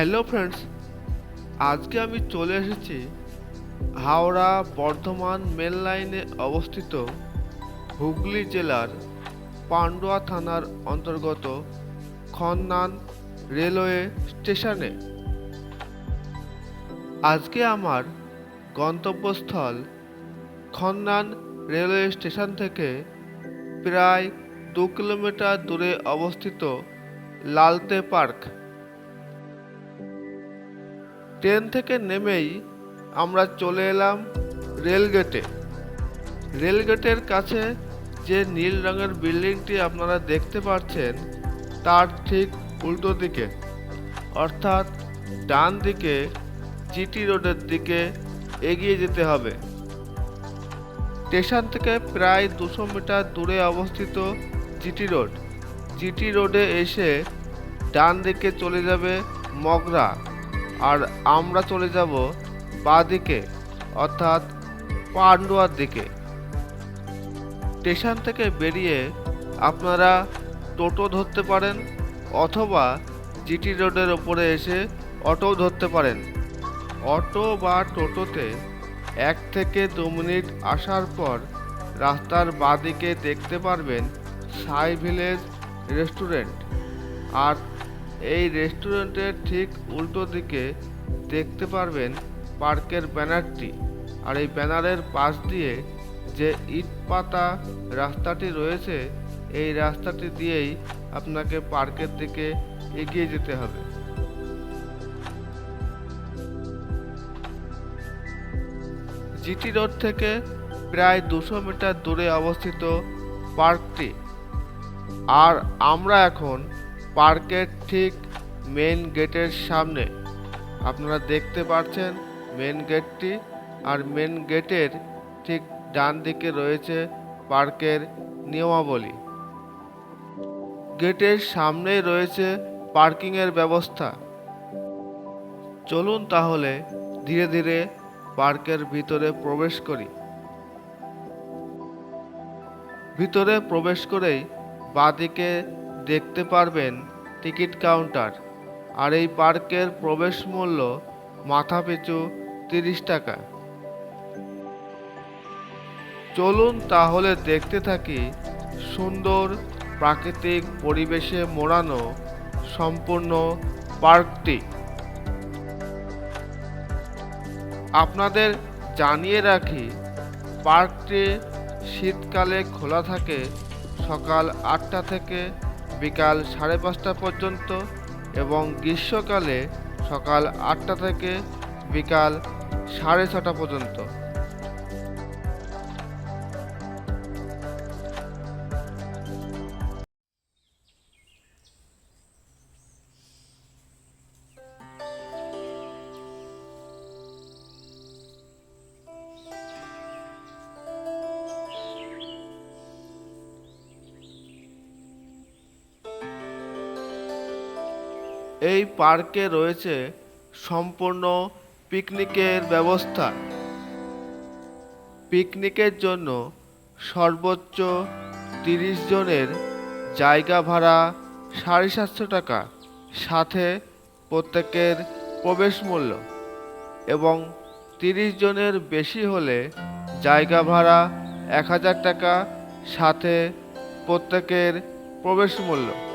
Hello friends, আজকে আমি চলে এসেছি হাওড়া বর্ধমান মেল লাইনে অবস্থিত হুগলি জেলার পান্ডুয়া থানার অন্তর্গত খন্নান রেলওয়ে স্টেশনে। আজকে আমার গন্তব্যস্থল খন্নান রেলওয়ে স্টেশন থেকে প্রায় দু কিলোমিটার দূরে অবস্থিত লালতে পার্ক। ট্রেন থেকে নেমেই আমরা চলে এলাম রেলগেটে। রেলগেটের কাছে যে নীল রঙের বিল্ডিংটি আপনারা দেখতে পাচ্ছেন, তার ঠিক উল্টো দিকে। অর্থাৎ ডান দিকে জিটি রোডের দিকে এগিয়ে যেতে হবে। স্টেশন থেকে প্রায় দুশো মিটার দূরে অবস্থিত জিটি রোড। জিটি রোডে এসে ডান দিকে চলে যাবে মগরা। আর আমরা চলে যাব বাঁ দিকে অর্থাৎ পান্ডুয়ার দিকে। স্টেশন থেকে বেরিয়ে আপনারা টোটো ধরতে পারেন অথবা জিটি রোডের ওপরে এসে অটো ধরতে পারেন। অটো বা টোটোতে এক থেকে দু মিনিট আসার পর রাস্তার বাঁদিকে দেখতে পারবেন সাই ভিলেজ রেস্টুরেন্ট। আর এই রেস্টুরেন্টের ঠিক উল্টো দিকে দেখতে পারবেন পার্কের ব্যানারটি আর এই ব্যানারের পাশ দিয়ে যে ইট পাতা রাস্তাটি রয়েছে, এই রাস্তাটি দিয়েই আপনাকে পার্কের দিকে এগিয়ে যেতে হবে। জিটি রোড থেকে প্রায় দুশো মিটার দূরে অবস্থিত পার্কটি। আর আমরা এখন পার্কের ঠিক মেন গেটের সামনে। আপনারা দেখতে পাচ্ছেন মেন গেটটি আর মেন গেটের ঠিক ডান দিকে রয়েছে পার্কের নিয়মাবলী। গেটের সামনেই রয়েছে পার্কিংয়ের ব্যবস্থা। চলুন তাহলে ধীরে ধীরে পার্কের ভিতরে প্রবেশ করি। ভিতরে প্রবেশ করেই বাঁদিকে দেখতে পারবেন টিকিট কাউন্টার। আর এই পার্কের প্রবেশ মূল্য মাথা মাথাপিছু তিরিশ টাকা। চলুন তাহলে দেখতে থাকি সুন্দর প্রাকৃতিক পরিবেশে মোড়ানো সম্পূর্ণ পার্কটি। আপনাদের জানিয়ে রাখি, পার্কটি শীতকালে খোলা থাকে সকাল আটটা থেকে বিকাল সাড়ে পাঁচটা পর্যন্ত এবং গ্রীষ্মকালে সকাল আটটা থেকে বিকাল সাড়ে ছটা পর্যন্ত। এই পার্কে রয়েছে সম্পূর্ণ পিকনিকের ব্যবস্থা। পিকনিকের জন্য সর্বোচ্চ তিরিশ জনের জায়গা ভাড়া সাড়ে সাতশো টাকা, সাথে প্রত্যেকের প্রবেশ মূল্য। এবং তিরিশ জনের বেশি হলে জায়গা ভাড়া এক হাজার টাকা, সাথে প্রত্যেকের প্রবেশ মূল্য।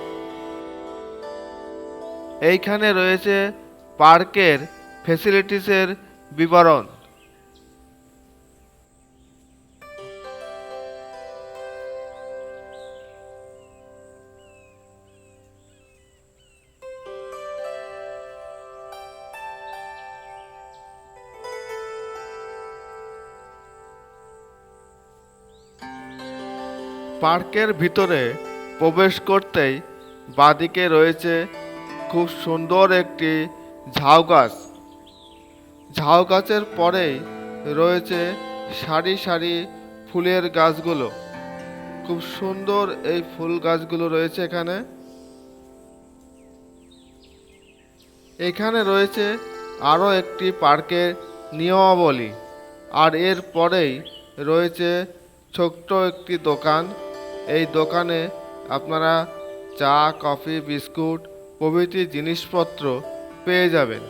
এইখানে রয়েছে পার্কের ফেসিলিটিসের বিবরণ। পার্কের ভিতরে প্রবেশ করতেই বাদিকে রয়েছে খুব সুন্দর একটি ঝাউ গাছ। ঝাউ গাছের পরেই রয়েছে সারি সারি ফুলের গাছগুলো। খুব সুন্দর এই ফুল গাছগুলো রয়েছে এখানে। এখানে রয়েছে আরও একটি পার্কের নিয়মাবলী। আর এর পরেই রয়েছে ছোট্ট একটি দোকান। এই দোকানে আপনারা চা, কফি, বিস্কুট প্রভৃতি জিনিসপত্র পেয়ে যাবেন।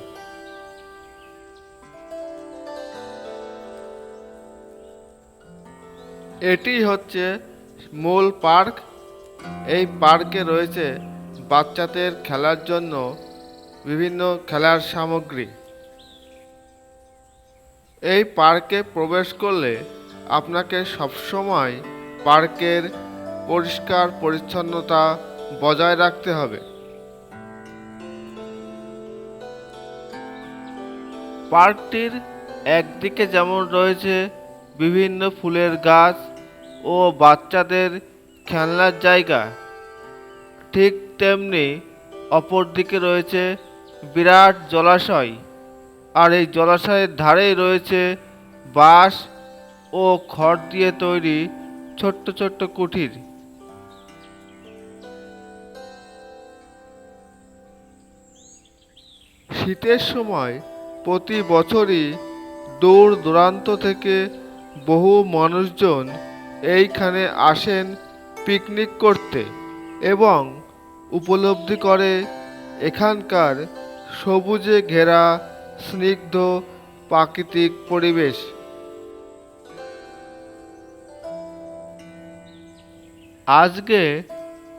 এটি হচ্ছে মূল পার্ক। এই পার্কে রয়েছে বাচ্চাদের খেলার জন্য বিভিন্ন খেলার সামগ্রী। এই পার্কে প্রবেশ করলে আপনাকে সবসময় পার্কের পরিষ্কার পরিচ্ছন্নতা বজায় রাখতে হবে। পার্কটির একদিকে যেমন রয়েছে বিভিন্ন ফুলের গাছ ও বাচ্চাদের খেলনার জায়গা, ঠিক তেমনি অপরদিকে রয়েছে বিরাট জলাশয়। আর এই জলাশয়ের ধারেই রয়েছে বাঁশ ও খড় দিয়ে তৈরি ছোট্ট ছোট্ট কুঠির। শীতের সময় প্রতি বছরই দূর দূরান্ত থেকে বহু মানুষজন এইখানে আসেন পিকনিক করতে এবং উপলব্ধি করে এখানকার সবুজে ঘেরা, স্নিগ্ধ প্রাকৃতিক পরিবেশ। আজকে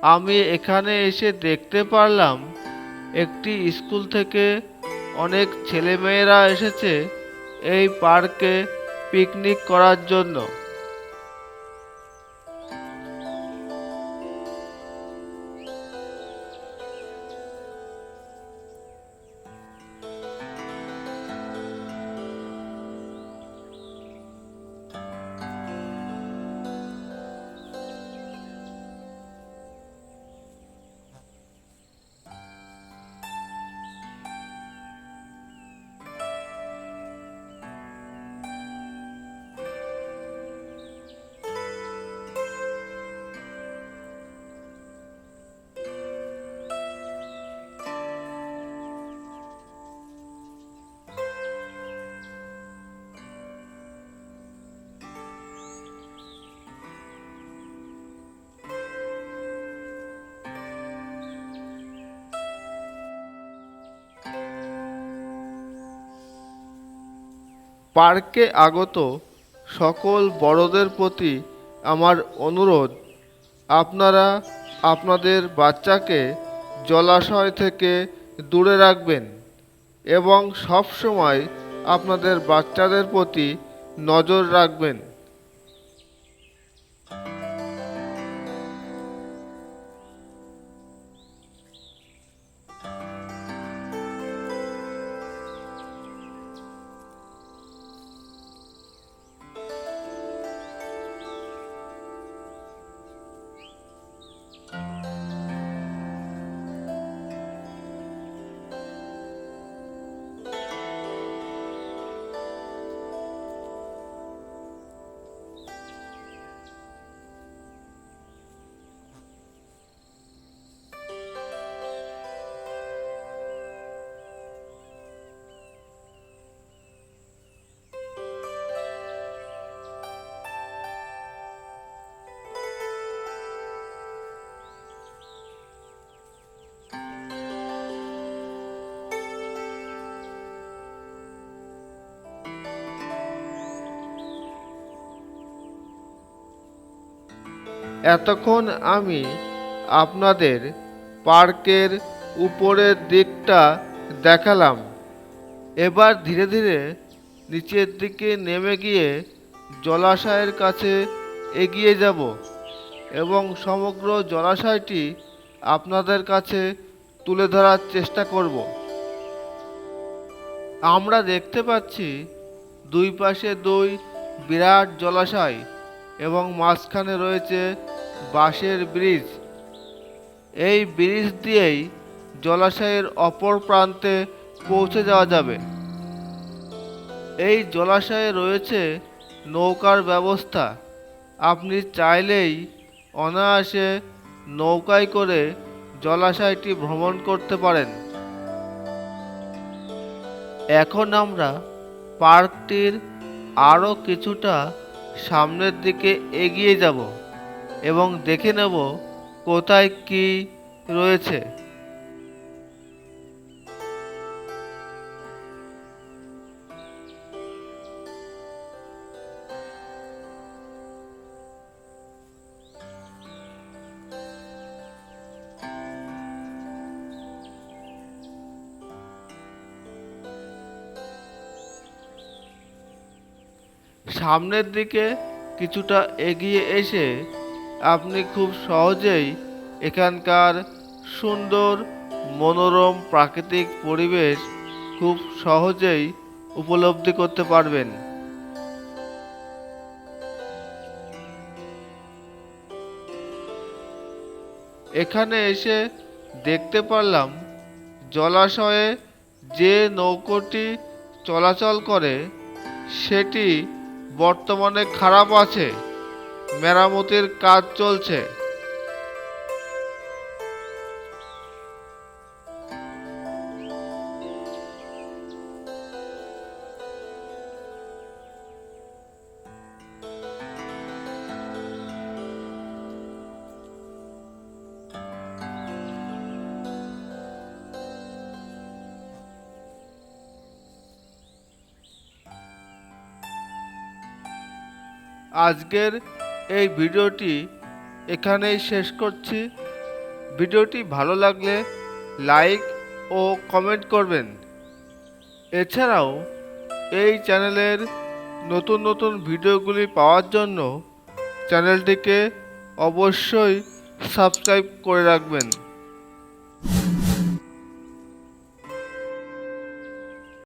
আমি এখানে এসে দেখতে পারলাম একটি স্কুল থেকে অনেক ছেলেমেয়েরা এসেছে এই পার্কে পিকনিক করার জন্য। পার্কে আগত সকল বড়দের প্রতি আমার অনুরোধ। আপনারা আপনাদের বাচ্চাকে জলাশয় থেকে দূরে রাখবেন এবং সবসময় আপনাদের বাচ্চাদের প্রতি নজর রাখবেন। এতক্ষণ আমি আপনাদের পার্কের উপরের দিকটা দেখালাম। এবার ধীরে ধীরে নিচের দিকে নেমে গিয়ে জলাশয়ের কাছে এগিয়ে যাব এবং সমগ্র জলাশয়টি আপনাদের কাছে তুলে ধরার চেষ্টা করব। আমরা দেখতে পাচ্ছি দুই পাশে দুই বিরাট জলাশয় এবং মাঝখানে রয়েছে বাঁশের ব্রিজ। এই ব্রিজ দিয়েই জলাশয়ের অপর প্রান্তে পৌঁছে যাওয়া যাবে। এই জলাশয়ে রয়েছে নৌকার ব্যবস্থা। আপনি চাইলেই অনায়াসে নৌকায় করে জলাশয়টি ভ্রমণ করতে পারেন। এখন আমরা পার্কটির আরও কিছুটা সামনের দিকে এগিয়ে যাব। এবং দেখে নেব কোথায় কি রয়েছে। সামনের দিকে কিছুটা এগিয়ে এসে আপনি খুব সহজেই এখানকার সুন্দর, মনোরম, প্রাকৃতিক পরিবেশ খুব সহজেই উপলব্ধি করতে পারবেন। এখানে এসে দেখতে পারলাম, জলাশয়ে যে নৌকোটি চলাচল করে, সেটি বর্তমানে খারাপ আছে। মেরামতির কাজ চলছে। আজকের এই ভিডিওটি এখানেই শেষ করছি। ভিডিওটি ভালো লাগলে লাইক ও কমেন্ট করবেন। এছাড়াও এই চ্যানেলের নতুন নতুন ভিডিওগুলি পাওয়ার জন্য চ্যানেলটিকে অবশ্যই সাবস্ক্রাইব করে রাখবেন।